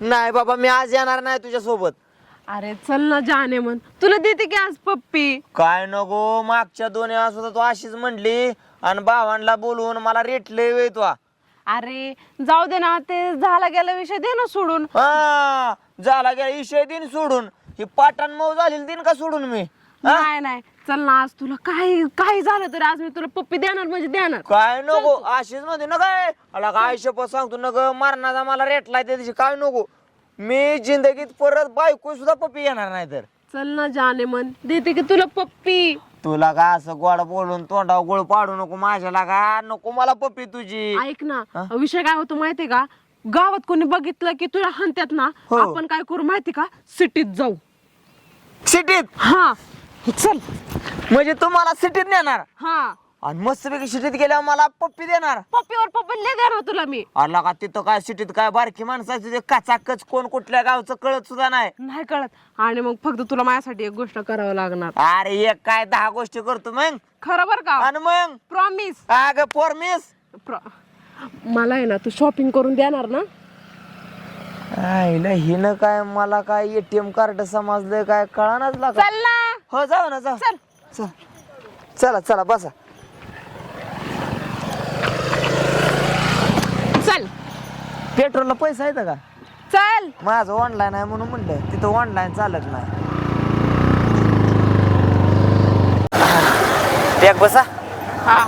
नाही बाबा मी आज येणार नाही तुझ्या सोबत अरे चल ना जाने म्हण. तुला देते की आज पप्पी? काय नको मागच्या दोन वेळा सुद्धा तू अशीच म्हणली आणि भावांना बोलवून मला रेटले वेळ तू. अरे जाऊ दे ना ते झाला गेला विषय दे ना सोडून. हा झाला गेला इशय दिन सोडून. ही पाटण मऊ झालेली दिन का सोडून मी? हा? नाही नाही. चल ना आज तुला काही काही झालं तरी आज मी तुला पप्पी देणार म्हणजे देणार. काय नको अशीच म्हणते ना काय? अला काय शपथ सांगतो न ग मरणाचा मला रेटलाय त्या दिवशी काय नको. मी जिंदगीत परत बायको सुद्धा पप्पी येणार नाही तर. चल ना जाने म्हण देते की तुला पप्पी. तुला का असं गोड बोलून तोंडावर गोळ पाडू नको माझ्या का? नको मला पप्पी तुझी. ऐक ना हा? विषय काय होतो माहितीये का? गावात कोणी बघितलं की तुला हनत्यात ना हो. आपण काय करू माहिती का? सिटीत जाऊ. सिटीत? हा. चल. म्हणजे तू मला सिटीत नेणार? हा. आणि मस्तपैकी सिटीत गेल्यावर मला पप्पी देणार. पप्पीवर पप्पी लय देणार तुला मी. अरला का तिथं काय सिटीत काय बारकी माणसाची काचाकच कोण कुठल्या गावचं कळत सुद्धा नाही. नाही कळत. आणि मग फक्त तुला माझ्यासाठी एक गोष्ट करावं लागणार. अरे एक काय दहा गोष्टी करतो मग? खरं बर का? आणि मग? प्रॉमिस अग फॉर्मिस मला आहे ना तू शॉपिंग करून देणार ना? आईला हिनं काय मला काय एटीएम कार्ड समजलंय काय कळानाच लागा चल ना. हो जाऊ ना जाऊ. चल. चल. चला चला बसा. चल. पेट्रोलला पैसा आहे का? चल. माझं ऑनलाईन आहे म्हणून म्हणलं. तिथं ऑनलाईन चालत नाही. एक बसा. हा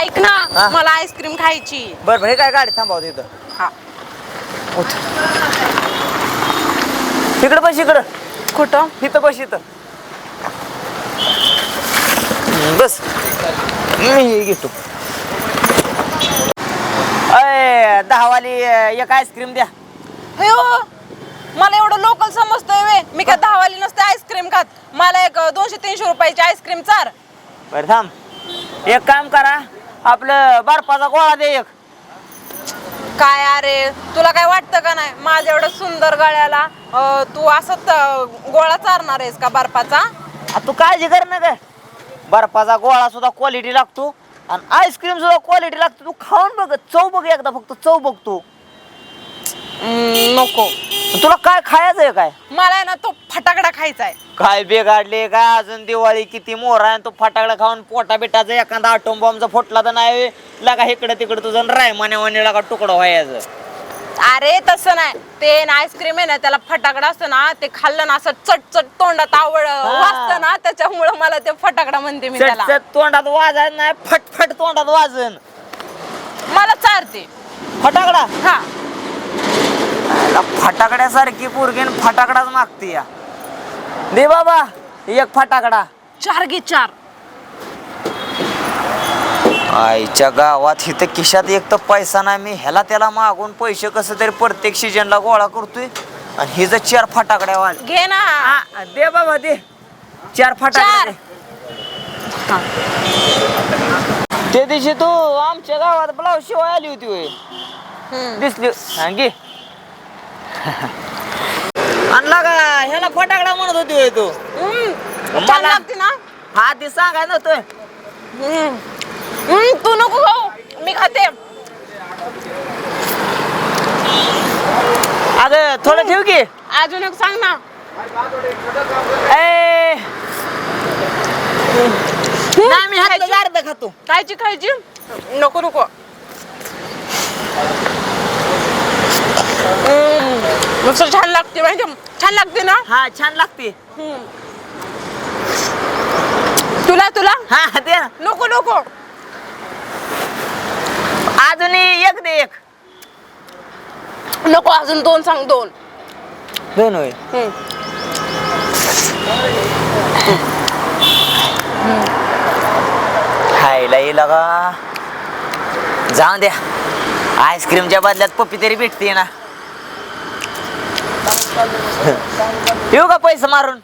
ऐक ना हा. मला आईस्क्रीम खायची. बरं बरं हे काय गाडी थांबाव तिथं. हा. उठ. इकडं बस इकडं. कुठं? इथं बस इथं. बस. मी हे घेतो. अय दहावाली अं, एक आईस्क्रीम द्या. हे हो मला एवढं लोकल समजतोय वे. मी काय दहावाली नसते आईस्क्रीम खात. मला एक दोनशे तीनशे रुपयाची आईस्क्रीम चार. बरं थांब. एक काम करा. आपलं बर्फाचा गोळा दे एक. काय अरे तुला काय वाटतं का नाही? माझ्या एवढं सुंदर गळ्याला अं, तू असंच अं, गोळा चारणार आहेस का बर्फाचा आ, तू काळजी कर ना ग. बर्फाचा गोळा सुद्धा क्वालिटी लागतो आणि आईस्क्रीम सुद्धा क्वालिटी लागतो. तू खाऊन बघ चव बघ एकदा फक्त चव बघ तू. हम्म, नको. तुला काय खायचं आहे काय? मला आहे ना तो फटाकडा खायचा आहे काय बिघाडले का? अजून दिवाळी किती मोर आहे तो फटाकडा खाऊन पोटा बिटाचा एखादा आटोम बॉम्बचा फुटला तर नाही. लागा इकडे तिकडे तुझं राय माने लागा तुकडं व्हायचं. अरे तसं नाही. ते ना आईस्क्रीम आहे ना त्याला फटाकडा असतो ना ते खाल्लं ना असं चट चट तोंडात आवड वाजतं ना त्याच्यामुळं मला ते फटाकडा म्हणते मी त्याला. चटचट तोंडात वाजायचं नाही फटफट तोंडात वाजन. मला चारते. फटाकडा? हा. फटाकड्यासारखी पोरगीन फटाकडाच मागते या. दे बाबा एक फटाकडा. चार घे चार. आईच्या गावात इथं खिशात एक तर पैसा नाही मी ह्याला त्याला मागून पैसे कसं तरी प्रत्येक सीजनला गोळा करतोय. आणि हिचं चार फटाकड्या वाल. घे ना. दे बाबा दे. चार फटाकड्या चार. दे. ते दिवशी तू आमच्या गावात ब्लाऊज शिवाय आली होती होय. दिसली. हा, घे. आणला का? ह्याला फटाकडा म्हणत होती होय तू. छान मला- लागते ना. हा ते सांगाय हम्म. हम्म, तू नको खाऊ मी खाते. अगं थोडं ठेव की? अजून एक सांग ना. ए! नाही मी हातलं अर्ध खातो. खायची खायची? नको नको. हम्म. नुसतं छान लागते माहिती छान लागते ना? हा छान लागते. तुला तुला? हा दे. ना. नको नको. अजून एक दे एक. नको अजून दोन सांग दोन. दोन होय. हम्म. खायला येईल का जाऊन द्या. आईस्क्रीमच्या बदल्यात पप्पी तरी भेटते ना. येऊ का पैसे मारून.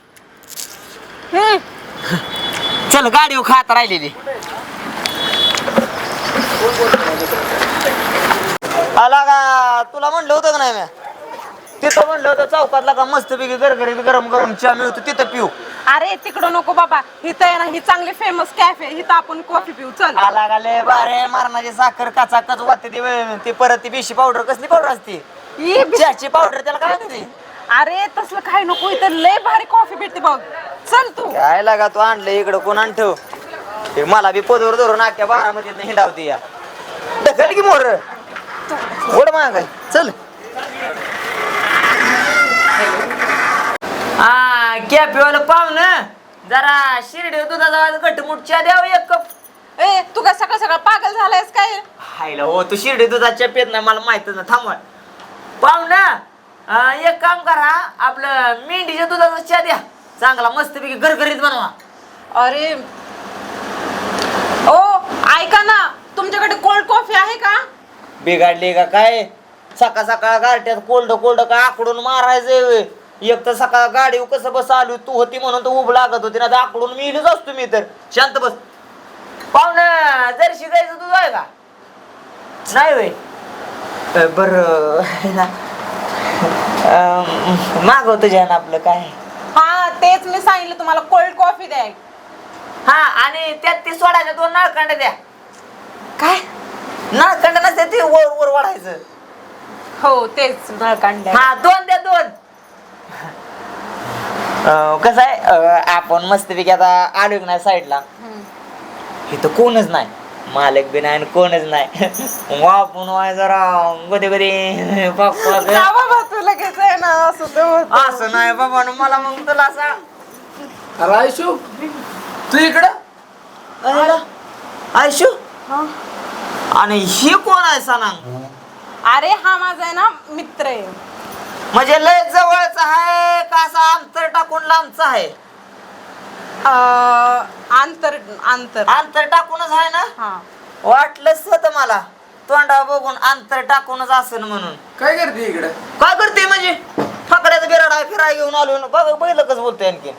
चल गाडी खात राहिलेली. आला का? तुला म्हणलं होतं का नाही म्या तिथं म्हणलं होतं चौकातला का मस्त पैकी गरगरीत गरम गरम चहा मिळतो तिथं पिऊ. अरे तिकडं नको बाबा. इथं आहे ना ही चांगली फेमस कॅफे इथं आपण कॉफी पिऊ. चल. आला गाले बारे मारणाची साखर काचा कच वाटते ती परत ती बेशी पावडर कसली पावडर असते? बी- चहाची पावडर त्याला काय म्हणते अरे तसलं काही नको इथं लय भारी कॉफी भेटते बघ. चल तू. काय लागा तू आणलं इकडं कोण आणतो ते मला बी पोदवर धरून आख्या बारामतीत हिंडावती या. ढकल की मोर. ओढ माग. चल. हा कॅपेवाला पाहुण. जरा शिर्डी दुधाचा घटमुट चहा द्यावं एक कप. ए तू काय सकाळ सकाळ पागल झालायस काय? हायला हो तू शिर्डी दुधाच्या पेत नाही मला माहितच ना थांबवा पाहुणा एक काम करा आपलं मेंढीच्या दुधाचा चहा द्या. चांगला मस्तपैकी घरघरीत बनवा. अरे. ओ ऐका ना तुमच्याकडे कोल्ड कॉफी आहे का? बिघडली का काय? सकाळ सकाळ गारट्यात कोल्ड कोल्ड का आकडून मारायचंय व्हय. एक तर सकाळ गाडी कसं बस आलो तू होती म्हणून तू उभ लागत होती ना तर आकडून मी इलच असतो मी तर. शांत बस. पाहुण जर शिकायचं तुझं आहे का? नाही वय बर मागव तुझ्या ना आपलं काय? हा तेच मी सांगितलं तुम्हाला कोल्ड कॉफी द्या हा आणि त्यात ते सोडायच्या दोन नळकांड द्या. काय? नळकांड नसते ते वर वर वाढायचं. हो तेच नळकांड्या हा दोन द्या दोन. अं, कसं आहे अं, आपण मस्तपैकी आता आलो की नाही साईडला? इथं कोणच नाही. मालक बी नाही आणि कोणच नाही. वापून वाय जरा कधी कधी. जा बाबा तू लगेच आहे ना असं होतं. असं नाही बाबा न मला मग तुला असा अरे आयशू तू इकडं? अरे, आयशू आणि हे कोण आहे सनांग अरे हा माझा आहे ना मित्र आहे. म्हणजे लय जवळच आहे का असा अंतर टाकून लांबचा आहे? अं, आंतर आंतर अंतर टाकूनच आहे ना? हा. वाटलंच होतं मला. तोंडा बघून अंतर टाकूनच असेल म्हणून. काय करते इकडं? काय करते म्हणजे? फकड्याचा बिराडा फिराय घेऊन आलो ना बघ पहिलं कसं बोलतोय आणखी.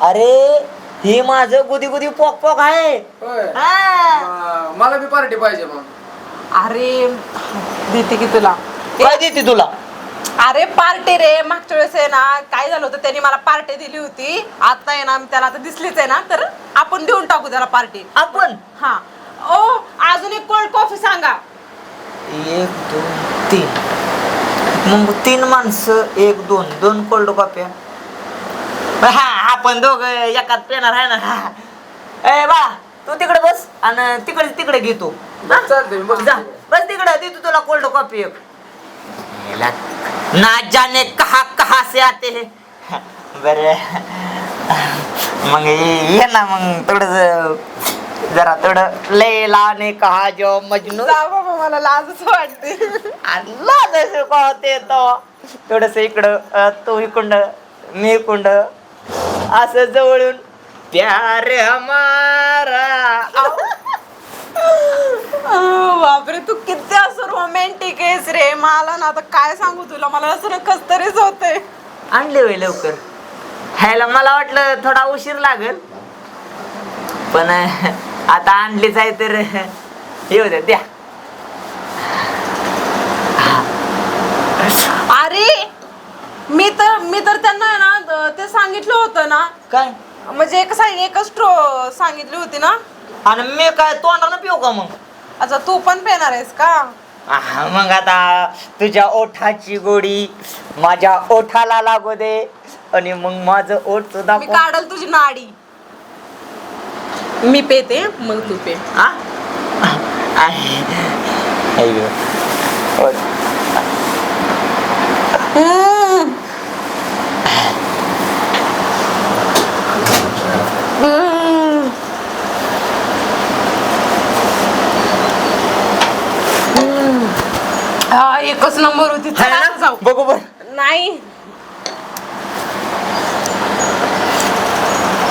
अरे हे माझं गुदी गुदी पोक पोक आहे. होय. हा. मला बी पार्टी पाहिजे मग. अरे देते की तुला. काय देते तुला? अरे पार्टी रे मागच्या वेळेस आहे ना काय झालं होतं त्यांनी मला पार्टी दिली होती. आता आहे ना त्याला आता दिसलीच आहे ना तर आपण देऊन टाकू त्याला पार्टी. आपण? हा. ओ अजून एक कोल्ड कॉफी सांगा. एक दोन तीन. मग तीन माणसं एक दोन दोन कोल्ड कॉप्या हा आपण दोघ एकात पेणार आहे ना. हा. ए बा तू तिकडे बस आणि तिकडे तिकडे घेतो बस तिकडे देतो तुला कोल्ड कॉफी एक. याला ना जाने कहा कहा से आते हैं। बर। मग ये ना मग थोडस जरा थोडं लैला ने कहा जो मजनू बाबा मला लाजच वाटते. अल्ला जसं पाहते तो। थोडस इकडं तू इकडं मी इकडं असं जवळून प्यार. अं, बापरे तू किती असं रोमॅन्टिक आहेस रे. मला ना आता काय सांगू तुला? मला असं ना कस तरीच होते आणले होय लवकर. ह्याला मला वाटलं थोडा उशीर लागेल. पण आता आणलीच आहे तर येऊ द्या द्या. अरे मी तर मी तर त्यांना आहे ना ते सांगितलं होतं ना. काय? म्हणजे एक सांग एकच स्ट्रो सांगितली होती ना. आणि मी काय तोंडानं पिऊ का मग अच्छा तू पण पेणार आहेस का आहा, मग आता तुझ्या ओठाची गोडी माझ्या ओठाला लागू दे आणि मग माझं ओठ सुद्धा मी काढल तुझी नाडी मी पेते मग तू पे आ? आहे. अय्यो. ओठ. हम्म. हम्म. हम्म. हा एकच नंबर होती आहे चला ना? आता जाऊ. बघू बर. नाही.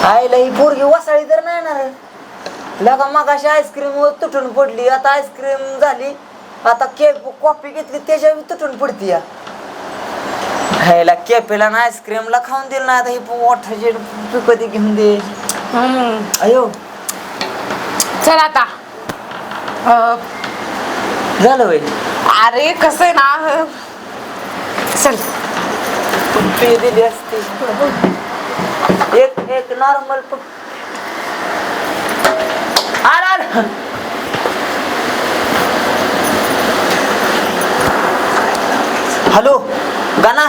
आईला ही पोरगी वसाळी तर नाही ना रे लगा मग अशी आईस्क्रीम तुटून पडली आता आईस्क्रीम झाली. आता केक कॉफी घेतली त्याच्या तुटून पडती या. केपेला ना आईस्क्रीमला खाऊन दिलं ना आता ही मोठाची तू कधी घेऊन दे. हम्म. अयो. चल आता. अं, झालं वय. अरे कसं आहे ना? चल. दिली असती. एक एक नॉर्मल आला आला हॅलो गाना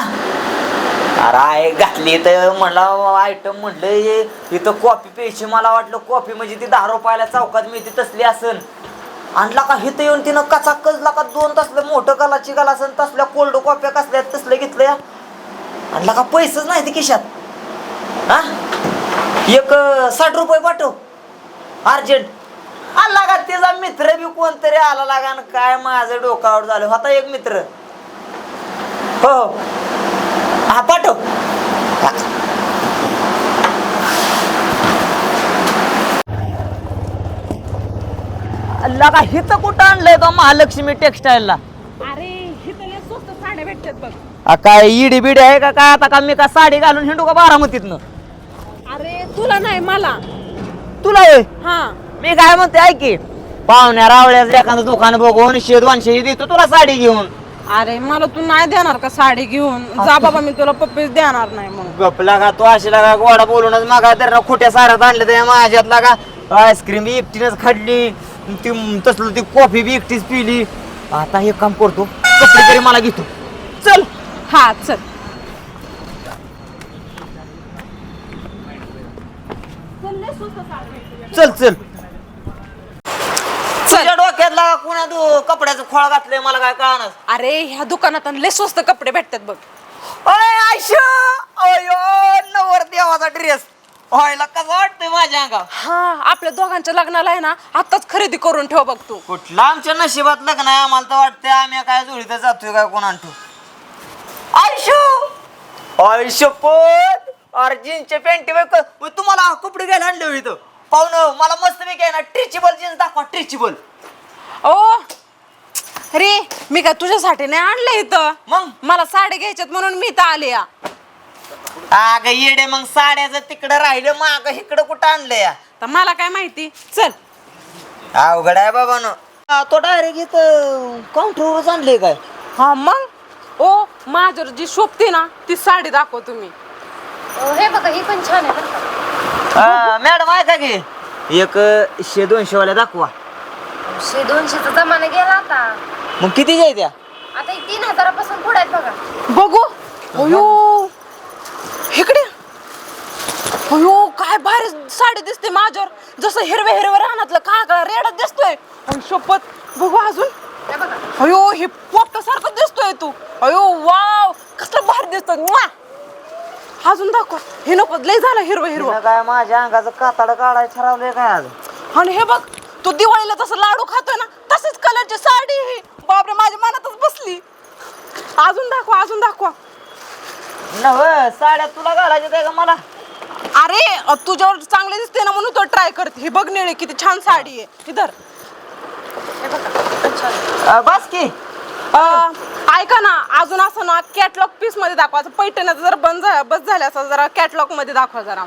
अरे घातली तर म्हणला आयटम म्हणलं इथं कॉफी प्यायची मला वाटलं कॉफी म्हणजे ती दहा रुपयाला चौकात मिळते तसली असन. आणला का हिथं येऊन तिनं कचा कजला का दोन तसलं मोठं गलाची गला असन तसल्या कोल्ड कॉप्या कसल्या तसलं घेतलं आणला का पैसेच नाही ते खिशात? हा? एक साठ रुपये पाठव. अर्जंट. आला का तिचा मित्र बी कोणतरी आला लागा आणि काय माझं डोकावर झालं. होता एक मित्र. हो. हो. हा पाठव. पाठव लगा हिथं कुठं आणलंय तो महालक्ष्मी टेक्सटाईलला अरे इथं लय स्वस्त साड्या भेटतात बघ. आ, काय इडी बिडी आहे का काय? आता का मी का साडी घालून हिंडू का बारामतीतनं? अरे तुला नाही मला. तुला होय हा. मी काय म्हणते ऐक की पाहुण्या रावळ्याच एखादं दुकान बघून शे दोनशे देतो तुला साडी घेऊन. अरे मला तू नाही देणार का साडी घेऊन? जा बाबा मी तुला पप्पीच देणार नाही मग गपला का तो अशी लागा गोडा बोलूनच मागा तर खोट्या साऱ्यात आणलं त्या माझ्यात लागा. आईस्क्रीम एकटीनच खाल्ली. ती तसलं ती कॉफी बी एकटीच पिली. आता हे काम करतो कपडे तरी मला घेतो. चल. हा चल. चल चल. तुझ्या डोक्यात लागा कुणा तू कपड्याचं खोळ घातलंय मला काय कळणार अरे ह्या दुकानात लय स्वस्त कपडे भेटतात बघ. अय आयशा! अयो नवर देवाचा ड्रेस व्हायला कसं वाटतंय माझ्या अंगावर? हा आपल्या दोघांच्या लग्नाला आहे ना आताच खरेदी करून ठेव बघ तू कुठला? आमच्या नशिबात लग्न आहे आम्हाला तर वाटतंय आम्ही काय जुळीत जातोय काय कोण आणतो. आयुष्य! आयुष्यपत अर्जिनचे पॅन्टी तुम्हाला कपडे घ्यायला आणले हो इथं. पाहुणं मला मस्त पैकी आहे ना ट्रिचेबल जीन्स दाखवा ट्रिचेबल. ओ रे मी काय तुझ्यासाठी नाही आणलं इथं? मग? मला साडी घ्यायच्यात म्हणून मी इथं आले या अग येडे मग साड्याचं तिकडं राहिलं माग इकडं कुठं आणलं या तर मला काय माहिती? चल. अवघड आहे बाबा न. तो डायरेक्ट इथं काउंटरवरच आणले काय? हा मग? ओ माझ्यावर जी शोभते ना ती साडी दाखव तुम्ही. हे बघा ही पण छान आहे बरं का. मॅडम आहे का की? एक शे दोनशे वाल्या दाखवा. शे दोनशेचा जमाना गेला आता. मग किती जाय त्या आता ही तीन हजारापासून पुढे आहेत बघा. बघू. अयो. इकडे. अयो काय भारी साडी दिसते माझ्यावर. जसं हिरवे हिरवे रानातलं काळा रेडच दिसतोय. अन शपथ बघू अजून. बघा. अयो हे पोपटा सारखं दिसतोय तू. अयो वाव कसलं भारी दिसतोय. म्वा! अजून दाखव. हे नको लय झालं हिरवं हिरवं. तिनं काय माझ्या अंगाचं कातड काढायचं ठरवलंय काय आज आणि हे बघ तू दिवाळीला जसं लाडू खातोय ना तशीच कलरची साडी ही. बापरे माझ्या मनातच बसली. अजून दाखवा अजून दाखवा. नव साड्या तुला घालायच्या त्या का मला? अरे अ, तुझ्यावर चांगले दिसते ना म्हणून तो ट्राय करते. हे बघ निळे किती छान साडी आहे. इधर हे बघा. अं, बस की. अ, ऐका ना अजून असं ना कॅटलॉग पीसमध्ये दाखवा. असं पैठण्याचं जर बंद झा- बस झालं असं जरा कॅटलॉगमध्ये दाखवा जरा.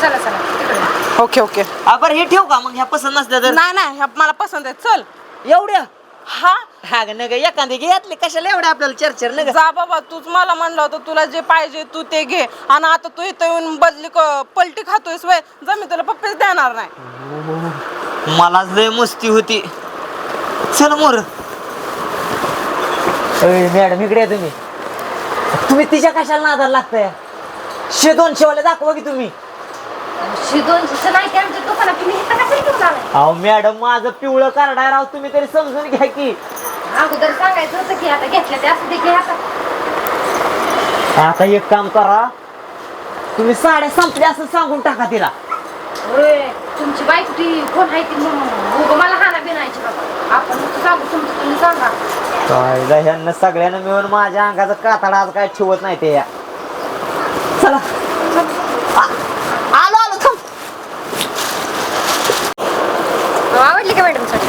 चला चला. तिकडे ओके ओके. अं, बरं हे ठेव का? मग ह्या पसंत नसल्या तर? नाही नाही ह्या मला पसंत आहे चल. एवढ्या? हा? हा ग नग एखादी घेतली कशाला एवढ्या आपल्याला चर्चर नग जा बाबा तूच मला म्हणलं होतं तुला जे पाहिजे तू ते घे. आणि आता तू इथं येऊन बदली क- पलटी खातोयस वय. जा मी तुला पप्पीच देणार नाही. मला लय मस्ती होती. चल मोर. मॅडम इकडे या तुम्ही. तुम्ही तिच्या कशाला नादाला लागताय? शे दोनशे वाले दाखवा की तुम्ही. दोनशेचं नाही ते आमच्या दुकानात तुम्ही इथं कशाला घेऊन आलाय? अहो मॅडम माझं पिवळं कार्ड आहे राव तुम्ही तरी समजून घ्या की. अगोदर सांगायचं होतं की आता घेतलं ते असं घे आता. आता एक काम करा. तुम्ही साड्या संपल्या असं सांगून टाका तिला. होय तुमची बायको ती कोण आहे ती मग उगं मला हाना बिनायची बाबा. आपण नुसतं सांगू तुमचं तुम्ही सांगा. काय ह्यांना सगळ्यांना मिळून माझ्या अंगाचं कातडा आज काय ठेवत नाही ते. या चला आ- आलो आलो थांब आवडली का मॅडम साडी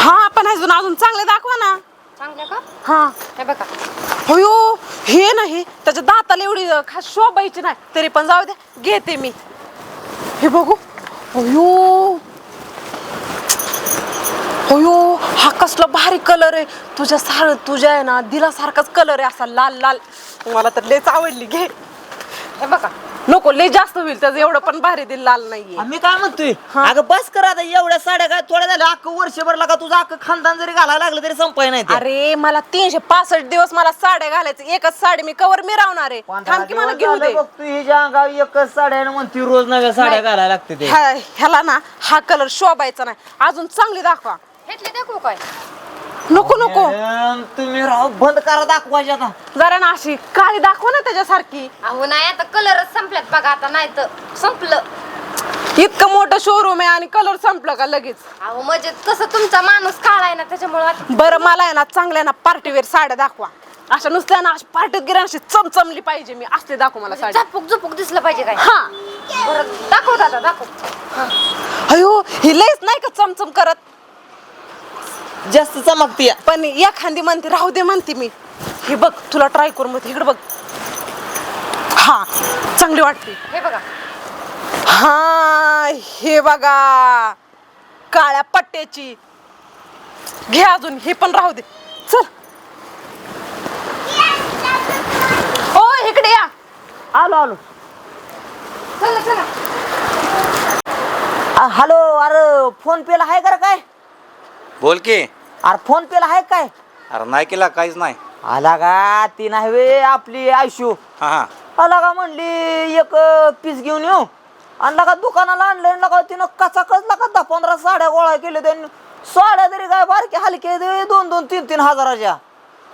हा पण अजून अजून चांगले दाखवा ना. चांगल्या का? हा. हे बघा. अयो हे नाही त्याच्या दाताला एवढी खास शोभायची नाही तरी पण जाऊ दे घेते मी. हे बघू. अयो. अयो हा कसला भारी कलर आहे. तुझ्या सार तुझ्या आहे ना दिलासारखाच कलर आहे असा लाल लाल. मला तर लयच आवडली घे. हे बघा. नको लय जास्त होईल त्याचं एवढं पण भारी दिल लाल नाहीये. मी काय म्हणतोय? अगं बस कर आता एवढ्या साड्या काय थोड्या झाल्या अख्खं वर्षभर लागा तुझं अख्खं खानदान जरी घालायला लागलं तरी संपाय नाही ते. अरे मला तीनशे पासष्ट दिवस मला साड्या घालायचं एकच साडी मी कवर मिरावणार आहे. थांब की मला दिवस घेऊ झालं दे. बघ तू हिच्या अंगावर एकच साड्या आहे ना म्हणती रोज नव्या साड्या. घालायला लागते ते. ह्या- ह्याला ना हा कलर शोभायचा नाही. अजून चांगली दाखवा. दाखवू काय? नको नको. तुम्ही राव बंद करा दाखवायचे आता जरा ना अशी काळी दाखवा ना त्याच्यासारखी. अहो नाही आता कलरच संपल्यात बघा आता नाही तर संपलं. इतकं मोठं शोरूम आहे आणि कलर संपलं का लगेच? अहो म्हणजे कसं तुमचा माणूस काळा आहे ना त्याच्यामुळे बरं मला आहे ना चांगल्या ना पार्टीवेअर साड्या दाखवा. अशा नुसत्या ना अशी पार्टीत गेल्या अशी चमचमली पाहिजे मी असले दाखव मला साडी. झपूक झपूक दिसलं पाहिजे काय? हा. बरं दाखव दादा दाखव. अयो ही लयच नाही का चमचम करत? जास्त चमकती पण एखादी म्हणते राहू दे म्हणते मी. हे बघ तुला ट्राय करून बघ इकडे बघ. हा चांगली वाटते. हे बघा. हा हे बघा. काळ्या पट्ट्याची. घे अजून हे पण राहू दे. चल. ओ इकडे या. आलो आलो. चला चला. आ, हॅलो अरे फोन पेला आहे का रे काय? बोल की. अरे फोन पेला आहे काय? अरे नाही केला काहीच नाही. आला का? ती नाही वे आपली आयशू. हा हा. आला का म्हणली एक पीस घेऊन येऊ? आणि लगा दुकानाला आणलं लगा तिनं कचा कच लगा दहा पंधरा साड्या गोळा केल्या त्यांनी. साड्या तरी काय बारके हलके दे दोन दोन तीन तीन हजाराच्या.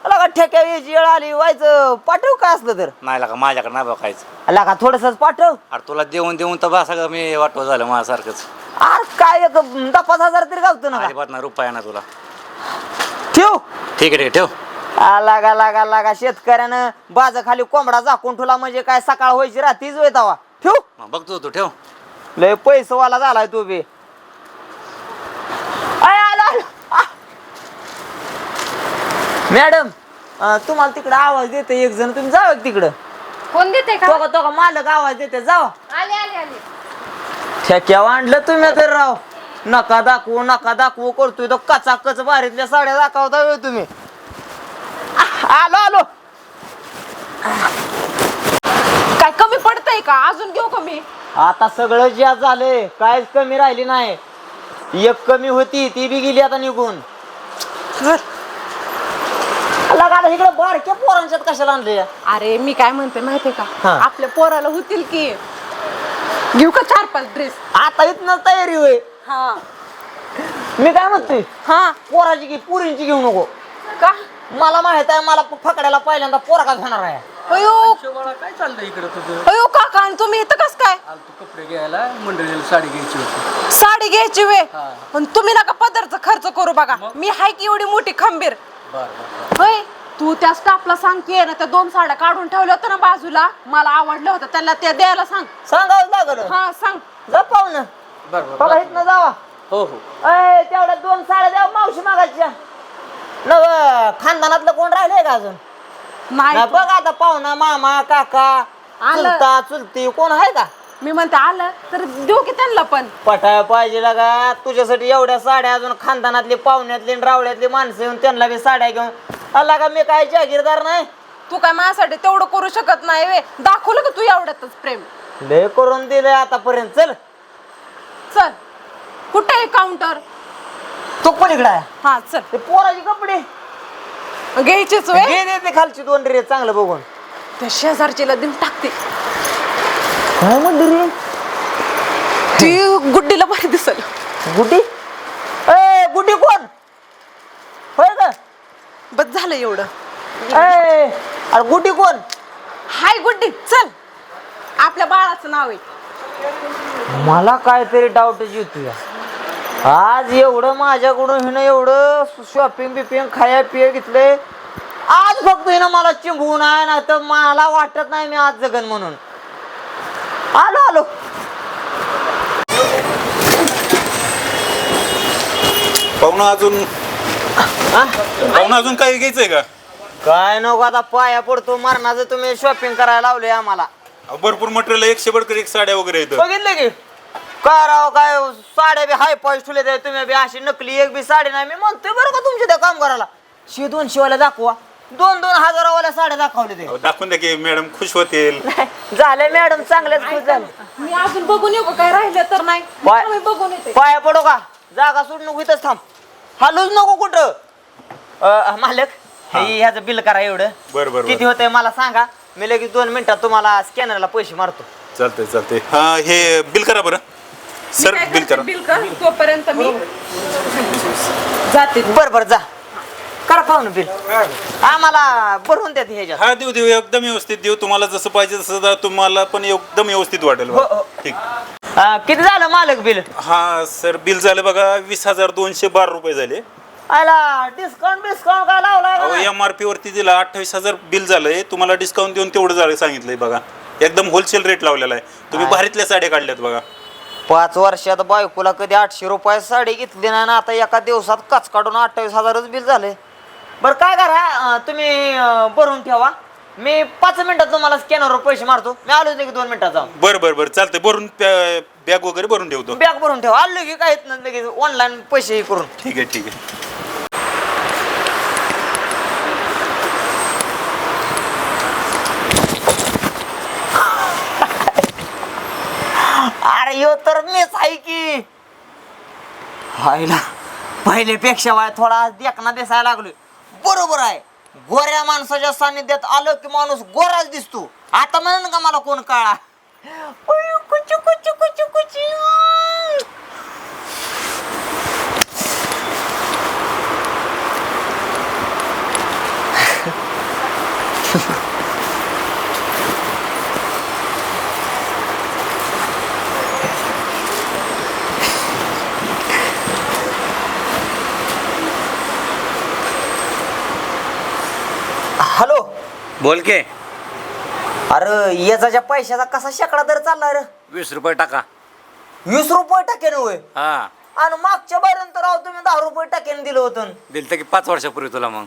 लगा ठेक्या यायची वेळ आली व्हायचं? पाठव काय असलं तर. नाही लागा माझ्याकडे नाही बघायचं लगा थोडस पाठव. अरे तुला देऊन देऊन तर बा सगळं मी वाटव झालं माझ्यासारखंच. अरे काय एक दहा पाच हजार तरी गावतं ना का? अजिबात रुपया ना तुला. ठेव. ठीक आहे ठीक आहे ठेव. आ, लागा लागा लागा शेतकऱ्यानं बाजाखाली कोंबडा झाकून ठेवला म्हणजे काय सकाळ व्हायची रात्रीच वेळ तवा. ठेव. मग बघतो तू ठेव. लय पैसवाला झालाय तू बी आय, आलो, आलो. आ. मॅडम. अं, तुम्हाला तिकडे आवाज देते एक जण तुम्ही जावा तिकडं. फोन देते का? तो का तो का मालक आवाज देते जावा. आले आले आले. ठेक्या आणलं तुम्ही तर राव. नका दाखवू नका दाखवू करतोय तो कचा कच बारीतल्या साड्या दाखवता वेळ तुम्ही. आ, आलो आलो. काय कमी पडतंय का? अजून घेऊ कमी. आता सगळं ज्या झालंय काहीच कमी राहिली नाही. एक कमी होती ती बी गेली आता निघून. लगा आता इकडे बारक्या पोरांच्यात कशाला आणले अरे मी काय म्हणते माहितीये का? हा. आपल्या पोराला होतील की घेऊ का चार पाच ड्रेस आता इथनं तयारी होय. हा. मी काय म्हणतोय हा. पोराची की पुरींची घेऊ नको. का? मला माहीत आहे मला फकड्याला पहिल्यांदा पोरका घेणार आहे? अयो. बाळा काय चाललंय इकडे तुझं? अयो काका आणि तुम्ही इथं कस काय? तू कपडे घ्यायला मंडळीला साडी घ्यायची होती. साडी घ्यायची वे हा. पण तुम्ही नका पदरचा खर्च करू बघा. मी हाय की एवढी मोठी खंबीर? बर बर. होय तू त्या स्टाफला सांग की ना त्या दोन साड्या काढून ठेवल्या होत्या ना बाजूला. मला आवडलं होतं त्याला त्या द्यायला सांग. सांगावं लागलं. हा सांग. जा पाहुणं बर बघा बर इथनं जावा. हो हो. अय तेवढ्या दोन साड्या द्या मावशी मागाच्या नव खानदानातलं कोण राहिलंय का अजून? नाही नाही बघ आता पाहुणा मामा काका आलं. चुलता चुलती कोण आहे का? मी म्हणते आलं तर देऊ की त्यांना पण. पटाय पाहिजे लगा. तुझ्यासाठी एवढ्या साड्या अजून खानदानातली पाहुण्यातली आणि रावळ्यातली माणसं येऊन त्यांना बी साड्या घेऊन अल्ला का मी काय जागीरदार नाही? तू काय माझ्यासाठी तेवढं करू शकत नाही वे. दाखवलं का तू एवढ्यातच प्रेम? लय करून दिलंय आतापर्यंत. चल. चल. कुठे आहे काउंटर तू पण इकडे आहे? हा चल. ते पोराचे कपडे. घ्यायचीच वे. घे दे ते खालची दोन रे चांगलं बघून. त्या शेजारचीला देऊन टाकते. काय म्हणली रे? ती गुड्डीला बरी दिसल. गुड्डी ए गुड्डी कोण होय का बस झालं एवढं? ए अरे गुड्डी कोण? हाय गुड्डी चल. आपल्या बाळाचं नाव आहे. मला काहीतरी डाऊटच येतो या आज एवढं माझ्याकडून हिनं एवढं शॉपिंग बिपिंग खाया पिया घेतलंय. आज फक्त हिनं मला चिंबवून आहे ना तर मला वाटत नाही मी आज जगन म्हणून. आलो आलो. पाहुणं अजून? पाहुणं अजून काही घ्यायचंय का? काय नको आता पाया पडतो मरणाचं तुम्ही शॉपिंग करायला लावले आम्हाला. अहो, भरपूर मटेरियल एकशे बडकर एक साड्या वगैरे येतं बघितलं की? काय राव काय साड्या बी हाय पॉईंट ठुले तुम्ही बी अशी नकली एक बी साडी नाही. मी म्हणतोय बरं का तुमच्या त्या कामगाराला? शे दोन शिवायला दाखवा. दोन दोन हजारावाल्या साड्या दाखवले ते. अहो, दाखवून द्या की मॅडम खुश होतील. झाले मॅडम चांगलेच खुश झाले. मी अजून बघून येऊ का? काय राहिलं तर नाही. पाय- मी बघून येते. पाया पडो का? जागा सोड नको इथंच थांब. हलूच नको कुठं. अं, मालक हे ह्याचं बिल करा एवढं. बरं, बरं, किती होतंय मला सांगा. मी लगेच दोन मिनिटात तुम्हाला स्कॅनरला पैसे मारतो. चालतंय चालतंय. हा हे बिल करा बरं. सर काय बिल करते? करा. बिल कर तोपर्यंत मी जाते. बर बर जा. करा पाहुणं बिल. आम्हाला भरून द्या ह्याच्यात. हा देऊ देऊ. एकदम व्यवस्थित देऊ. तुम्हाला जसं पाहिजे तसं दा- तुम्हाला पण एकदम व्यवस्थित वाटेल हो, हो. ठीक. अं, किती झालं मालक बिल? हा सर बिल झालं बघा वीस हजार दोनशे बारा रुपये झाले. आला डिस्काउंट बिस्काउंट काय लावला अहो एम आर पी वरती दिला अठ्ठावीस हजार बिल झालंय. तुम्हाला डिस्काउंट देऊन तेवढं झालं सांगितलंय बघा. एकदम होलसेल रेट लावलेला आहे. तुम्ही भारीतल्या साड्या काढल्यात बघा. पाच वर्षात बायकोला कधी आठशे रुपये साडी घेतली नाही ना आता एका दिवसात कच काढून अठ्ठावीस हजारच बिल झाले बरं काय करा अं, तुम्ही अं, भरून ठेवा. मी पाच मिनिटात तुम्हाला स्कॅनरवर पैसे मारतो. मी आलो की दोन मिनिटात जाऊन. बरं बरं बरं. चालतंय. भरून बॅग वगैरे भरून ठेवतो. बॅग भरून ठेवा. आलो की काय नाही लगेच ऑनलाईन पैसे हे करून. ठीक आहे ठीक आहे. अरे यो तर मीच आहे की. हायला पहिल्यापेक्षा वाय थोडा देखना दिसायला लागलोय. बरोबर आहे. गोऱ्या माणसाच्या सानिध्यात आलं की माणूस गोराच दिसतो. आता म्हणून का मला कोण काळा? बोल के. अरे याचा पैशाचा कसा शेकडा दर चालला रे? वीस रुपये टाका. वीस रुपये टाक्याने होय? हा. आणि मागच्या पर्यंत राव तुम्ही दहा रुपये टाक्याने दिलं होतं. दिलं तर की पाच वर्षापूर्वी तुला मग.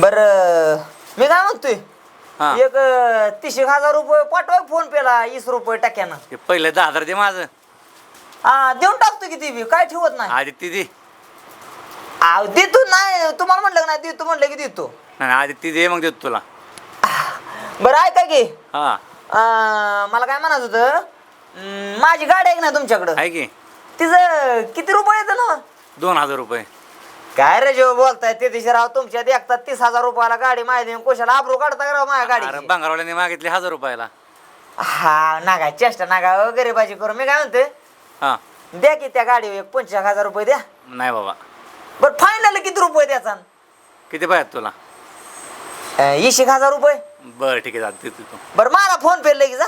बर मी काय म्हणतोय? हा. एक अं, तीस एक हजार रुपये पाठवा फोन पेला वीस रुपये टाक्यानं ते पहिले दहा हजार दे माझं. हा देऊन टाकतो की ती बी. काय ठेवत नाही? आदित्य दे. देतो नाही. तुम्हाला म्हणलं का नाही? देतो म्हणलं की देतो. नाही आदित्य दे मग देतो तुला. बरं ऐका की. हा. अं, मला काय म्हणायचं होतं? अं, माझी गाडी आहे ना तुमच्याकडं? आहे की. तिचं किती रुपये येतं ना? दोन हजार रुपये. काय रे जेव्हा बोलताय ते दिवशी राव तुमच्या देखतात तीस हजार रुपयाला गाडी माहिती कोशाला आबरू काढता का राव माझ्या अरे गाडी बंगारवाल्याने मागितले हजार रुपयाला. हा नागा चेष्टा नागा गरीबाची करू मी काय म्हणते? हा. द्या की त्या गाडीवर एक पंचवीस हजार रुपये द्या. नाही बाबा. बरं फायनल किती रुपये द्याचा? किती पाहिजे तुला? एक हजार रुपये. बरं ठीक आहे जाते तू बरं मारा फोन पे लगेच जा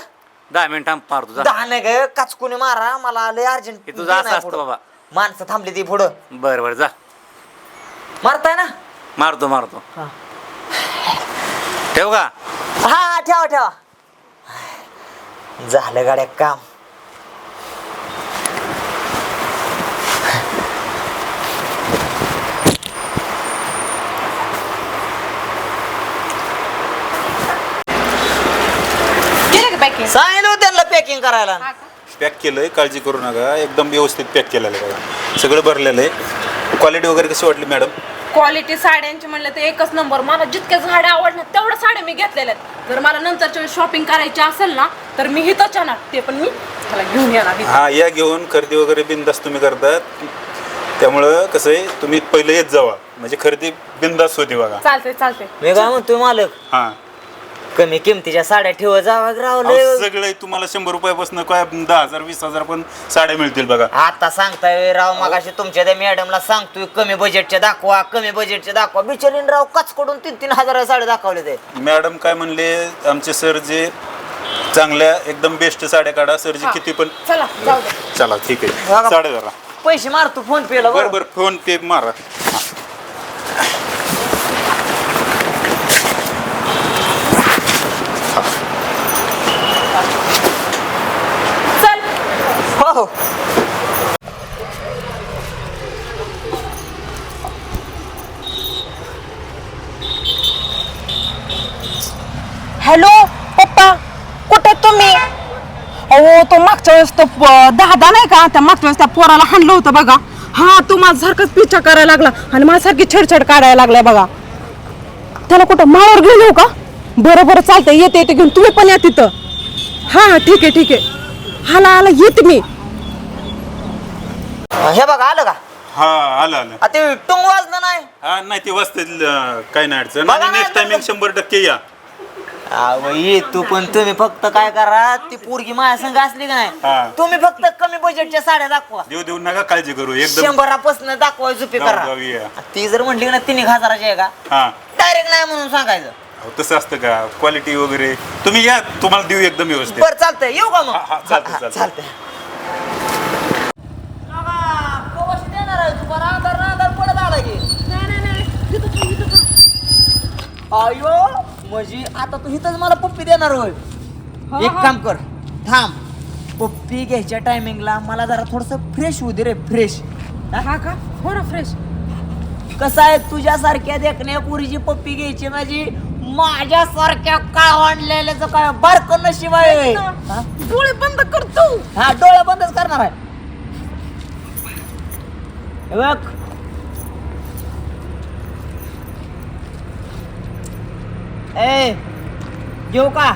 दहा मिनिट थांब मार तुझा दहा नाही ग काचकुनी मारा मला लय अर्जंट हे तुझं असं असतं बाबा. माणसं थांबली ती पुढं. बरं बरं जा. मारताय ना? मारतो मारतो. हा. ठेव का? हा हा ठेवा ठेवा. झालं गाड्या काम. पॅकिंग सांगितलं होतं त्यांना पॅकिंग करायला. पॅक केलंय काळजी करू नका. एकदम व्यवस्थित पॅक केलेलं आहे बघा. सगळं भरलेलं आहे. क्वालिटी वगैरे कशी वाटली मॅडम क्वालिटी साड्यांची म्हणलं तर एकच नंबर मला जितक्या साड्या आवडणार तेवढ्या साड्या मी घेतलेल्या आहेत. जर मला नंतरच्या शॉपिंग करायची असेल ना तर मी हिथंच येणार. ते पण मी मला घेऊन येणार इथं. हा या घेऊन खरेदी वगैरे बिंदास तुम्ही करतात. त्यामुळं कसं आहे तुम्ही पहिलं येत जावा. म्हणजे खरेदी बिंदास होती बघा. चालतंय चालतंय. मी काय म्हणतोय मालक? हा. कमी किमतीच्या साड्या ठेवत जावा अहो, रावले सगळे तुम्हाला शंभर रुपयापासून काय दहा हजार वीस हजार पण साड्या मिळतील बघा. आता सांगताय राव मगाशी तुमच्या त्या मॅडमला सांगतोय कमी बजेटच्या दाखवा कमी बजेटच्या दाखवा. बिचारीन राव कचकडून तीन तीन हजार साडे दाखवले ते मॅडम काय म्हणले आमचे सर जे चांगल्या एकदम बेस्ट साड्या काढा. सर जे किती पण चला जाऊ दे. चला ठीक बघा. आहे साड्या जरा पैसे मारतो फोन पेला बरं. बरं फोन पे मारा. हो हो। हॅलो पप्पा कुठे तुम्ही? अहो तो मागच्या वेळेस तो दादा नाही का? त्या मागच्या वेळेस त्या पोराला हाणलं होतं बघा. हा तो माझ्यासारखाच पिछा करायला लागला आणि माझ्यासारखी छेडछाड काढायला लागलाय बघा. त्याला कुठं माळावर घेऊन येऊ का? बरं बरं चालतंय. येते येते घेऊन. तुम्ही पण या तिथं. हा हा ठीक आहे ठीक आहे. हाला आला येते मी. हे बघा आलं का? हा आलं आलं. आ, ते टुंग वाजलं नाही? हा नाही ते वाजते काय नाही अडचण. बघा आणि ना, नेक्स्ट टायमिंग शंभर टक्के या. ये तू पण तुम्ही फक्त काय करा ती पोरगी माझ्या संग असली का हा. नाही तुम्ही फक्त कमी बजेटच्या साड्या दाखवा. देऊ देऊ नका काळजी करू. एकदम शंभरापासून दाखवा झुपी जाऊ, करा. या. ती जर म्हटली ना तीन एक हजाराची आहे का? हा. डायरेक्ट नाही म्हणून सांगायचं. अहो, तसं असतं का? क्वालिटी वगैरे. तुम्ही या तुम्हाला देऊ एकदम व्यवस्थित. बरं चालतंय. येऊ का मग? हा, हा, चालतंय, हा, हा, चालतंय. अयो म्हणजे आता तू इथंच मला पप्पी देणार होय. एक काम कर. थांब. पप्पी घ्यायच्या टायमिंगला मला जरा थोडस फ्रेश होऊ दे रे फ्रेश हा? का? हो ना फ्रेश कसं आहे तुझ्यासारख्या देखण्या पुरीची पप्पी घ्यायची माझी? माझ्यासारख्या कावणलेल्याचं काय बारक आहे. हा? डोळे बंद करतो हा डोळे बंदच करणार आहे. हे बघ. ए घेऊ का?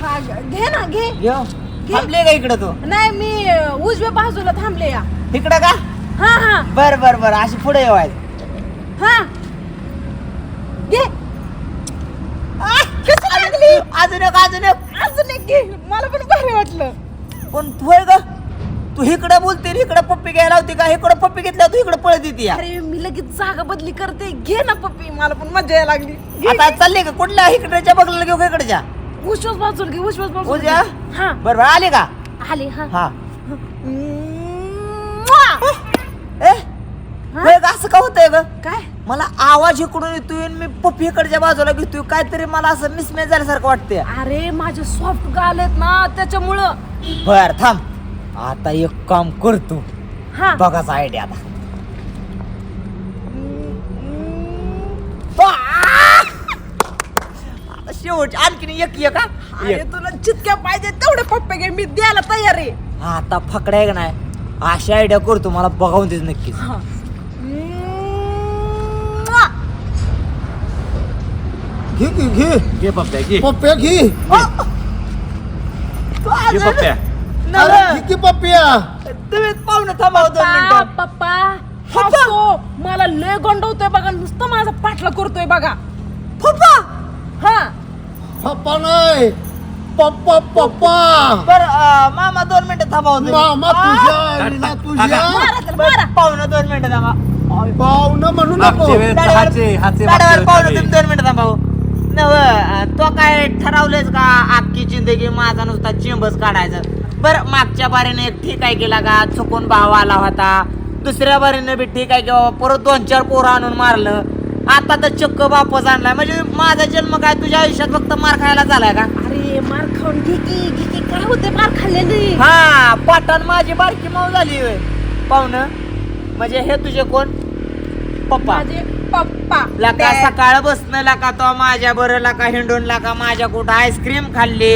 हा घे ना घे. घेऊ. थांबले का इकडं तू? नाही मी अ, उजव्या बाजूला थांबले या. इकडं का? हा हा. बर बर बर. अशी पुढे येवायचं हा घे अजून एक अजून एक अजून एक घे. मला पण भारी वाटलं. पण तू आहे का तू इकडं बोलते इकडं पप्पी घ्यायला होती का? इकडं पप्पी घेतल्या तू इकडं पळत येते या. अरे मी लगेच जागा बदली करते. घे ना पप्पी मला पण मजा यायला लागली. घे, आता चालले का? कुठल्या? इकडच्या बघलं घेऊ का इकडच्या? उजव्याच बाजूला घे उजव्याच बाजूला उद्या? घे. हा. बर बर आले का? आले हा. हा. म्वा! ए? होय का? असं का होतंय ग? काय? मला आवाज इकडून येतोय आणि मी पप्पी इकडच्या बाजूला घेतोय. काहीतरी मला असं मिसमॅच झाल्यासारखं वाटतंय. अरे माझे सॉफ्ट गाल आहेत ना त्याच्यामुळं. बर थांब. आता एक काम करतो. हा. बघाच आयडिया आता. आता शेवट आणखीन एक एक हा? अरे एक. तुला जितक्या पाहिजे तेवढे पप्पे घे मी द्यायला तयार आहे. आता फकडा आहे का नाही? अशी आयडिया करतो मला बघावून देत नक्कीच. हा. म्वा! घे घे घे. घे पप्प्या घे. पप्प्या घे. तू घे. अजून- पप्प्या. अरे नवं. घे की पप्प्या. तुम्ही पाहुणे थांबा दोन पप्पा मिनिटं. पप्पा. हसतो मला लय गंडवतोय बघा नुसतं माझा पाठला करतोय बघा. पप्पा. हा. पप्पा नाही. पप्पा पप्पा. बर मामा दोन मिनिटं थांबा हो तुम्ही. मामा तुझ्या आईला तुझ्या. मारा त्याला, बरं, मारा. पाहुणं दोन मिनिटं थांबा. पाहुणं म्हणू नको. हाचे हाचे पाहुणं तुम्ही दोन मिनिटं थांबा हो. नव तो काय ठरवलंयच का अख्खी जिंदगी माझा नुसता चिंबच काढायचं? बर मागच्या बारीने एक ठीक आहे केला का? चुकून भाव आला होता. दुसऱ्या बारीने बी ठीक आहे की बाबा परत दोन चार पोरं आणून मारलं. आता तर चक्क बापच आणलाय. म्हणजे माझा जन्म काय तुझ्या आयुष्यात फक्त मार खायला झालाय का? अरे मार खाऊन घे की घे की. काय होते मार खाल्लेली? हा पाटण माझी बारकी माऊ झाली पाहुणं म्हणजे हे तुझे कोण? पप्पा. माझे पप्पा. लका सकाळ बसणं लका तो माझ्या बरं लका हिंडून लका माझ्या कुठं आईस्क्रीम खाल्ली.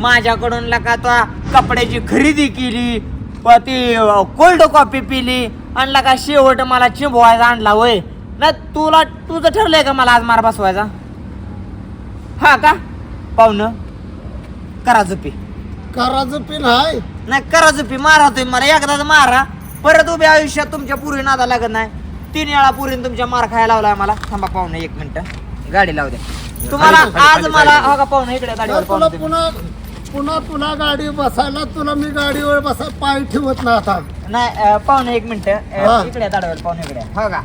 माझ्याकडून लका तो कपड्याची खरेदी केली. व ती कोल्ड कॉफी पिली. आणि लका शेवट मला चिंबवायचा आणला होय. ना तुला तुझं ठरलंय का मला आज मार बसवायचा? हा का? पाहुणं करा झुपी. पिन हाय नाही करा झुपी मारा तुम्ही. मला एकदाच मारा. परत उभ्या आयुष्यात तुमच्या पुरी नादा लागत नाही. तीन वेळा पुरीन तुमच्या मार खायला लावलाय मला. थांबा पाहुणं एक मिनिट. गाडी लावू द्या. तुम्हाला आज मला हो का पाहुणं इकडे गाडीवर तुला पाहुणं. पुन्हा पुन्हा तुला गाडी बसायला तुला मी गाडीवर बसा पाय ठेवत ना आता. नाही अं, पाहुणे एक मिनिट. हा. इकडे दाडावर पाहुणे इकडे हो का?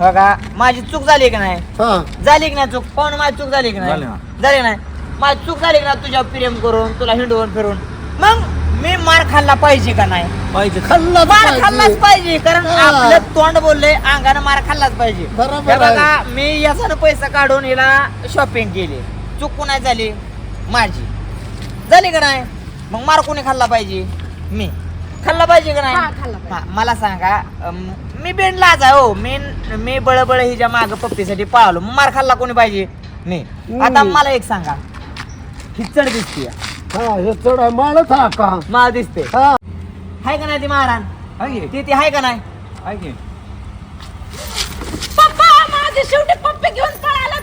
हो का? माझी चूक झाली की नाही? हा. झाली की नाही चूक? पाहुणे माझी चूक झाली की नाही? झाली ना. झाली नाही. माझी चूक झाली की नाही तुझ्या प्रेम करून तुला हिंडवून फिरून मग मी मार खाल्ला पाहिजे का नाही? पाहिजे. खाल्लाच मार. खाल्लाच पाहिजे कारण हा. आपलं तोंड बोलले अंगानं मार खाल्लाच पाहिजे. बरोबर हे बघा. मी याच्यानं पैसा काढून हिला शॉपिंग केली. चूक कोणाची झाली माझी. झाली का नाही? मग मार कोणी खाल्ला पाहिजे? मी. खाल्ला पाहिजे का हा, नाही खाल्ला पाहिजे. हा, मला सांगा अम, मी बेंडलाच आहे हो. मी मी बळबळ हिच्या माग पप्पीसाठी पळालो मग मार खाल्ला कोणी पाहिजे? मी. आता मला एक सांगा. ही चढ दिसते हा हे चढ आहे माळच हा का? मला दिसते. हा. हाय का नाही ती महाराण? आहे ती ती हाय का नाही? आहे की? पप्पा माझं शेवटी पप्पी घेऊन पळाला